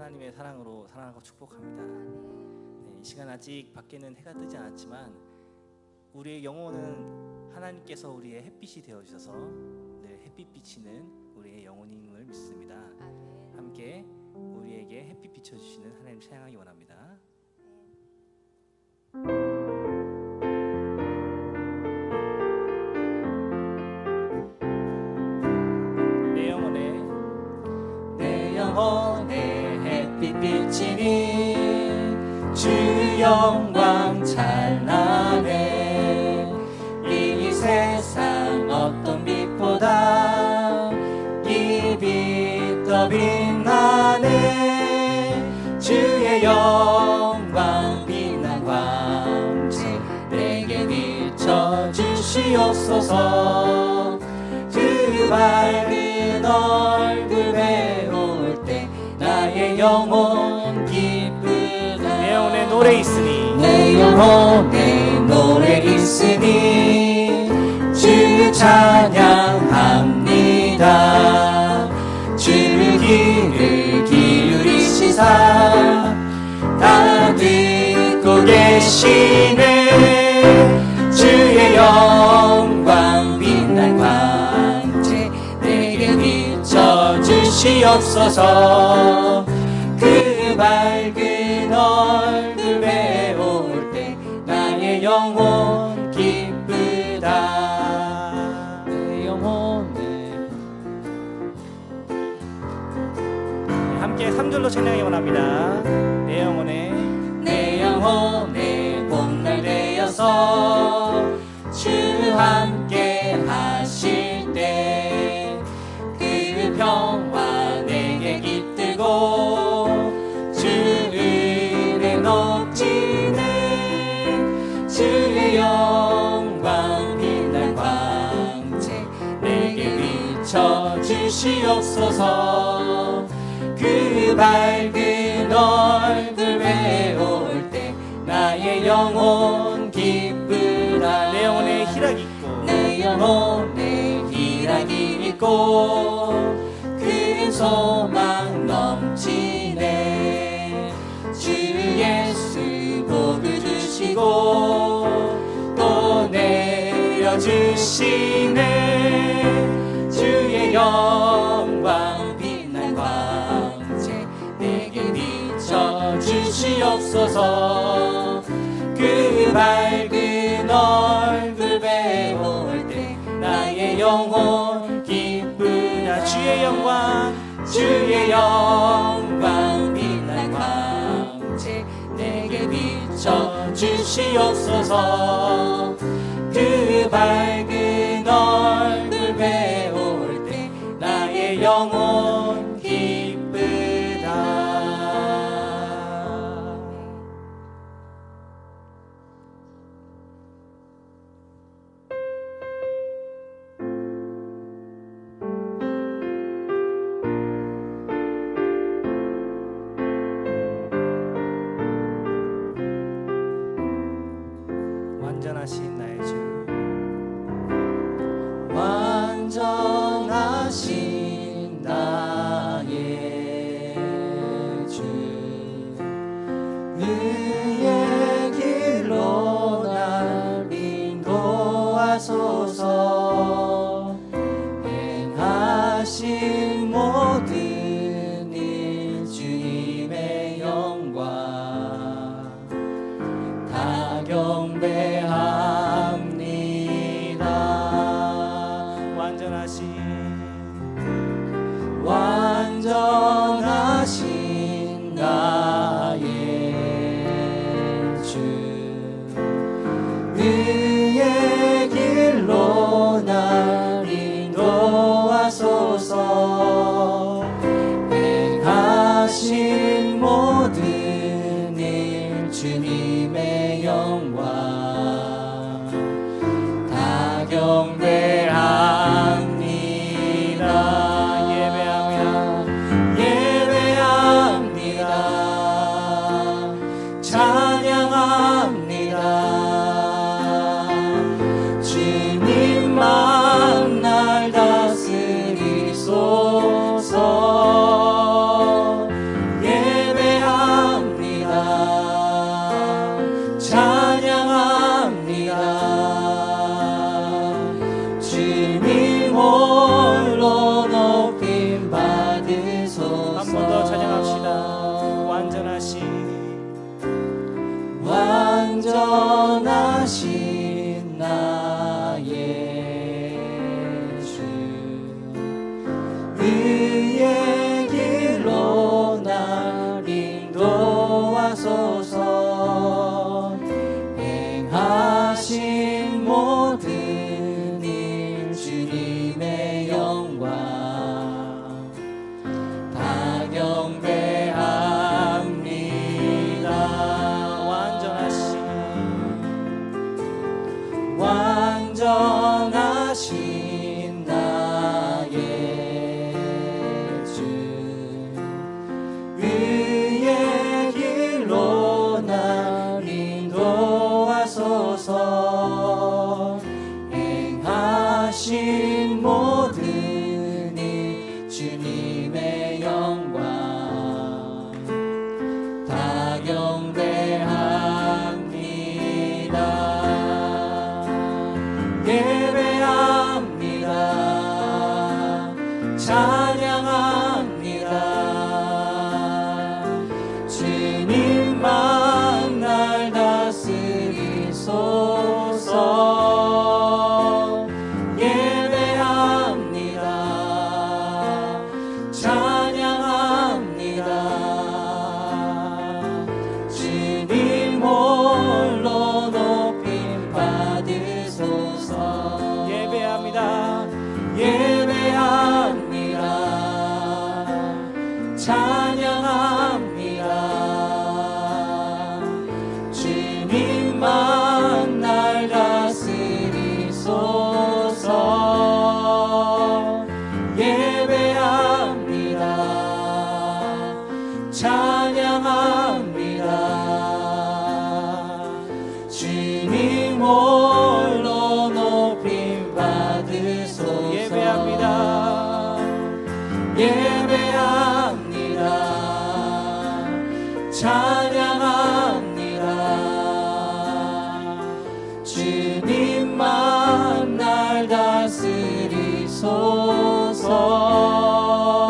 하나님의 사랑으로 사랑하고 축복합니다. 네, 이 시간 아직 밖에는 해가 뜨지 않았지만 우리의 영혼은 하나님께서 우리의 햇빛이 되어 주셔서 늘 햇빛 비치는 우리의 영혼임을 믿습니다. 함께 우리에게 햇빛 비춰 주시는 하나님 찬양하기 원합니다. 빛 비치니 주 영광 찬란해. 이 세상 어떤 빛보다 이 빛 더 빛나네. 주의 영광 빛난 광채 내게 비춰 주시옵소서. 그밝 영혼 기쁘다 내 영혼에 노래 있으니. 내 영혼에 노래 있으니 주 찬양합니다. 주 귀를 기울이시사 다 듣고 계시네. 주의 영광 빛난 광채 내게 비춰 주시옵소서 영혼 기쁘다. 내 영혼에 함께 3절로 찬양해 원합니다. 내 영혼에. 내 영혼에 봄날 되어서 주시옵소서. 그 밝은 얼굴 배울 때 나의 영혼 기쁘다 내 영혼에 희락이 있고 내 영혼에 희락이 있고 큰 소망 넘치네. 주 예수 복을 주시고 또 내려주시네 영광 빛난 광채 내게 비춰 주시옵소서. 그 밝은 얼굴 배울 때 나의 영혼 기쁘다 주의 영광 주의 영광 빛난 광채 내게 비춰 주시옵소서. 그 밝은 나의 child. 떠나신 나의 주. 그의 길로 날 인도하소서. 행하신 모든 온전하신 예배합니다. 찬양합니다. 주님 홀로 높임 받으소서. 예배합니다. 예배합니다. 찬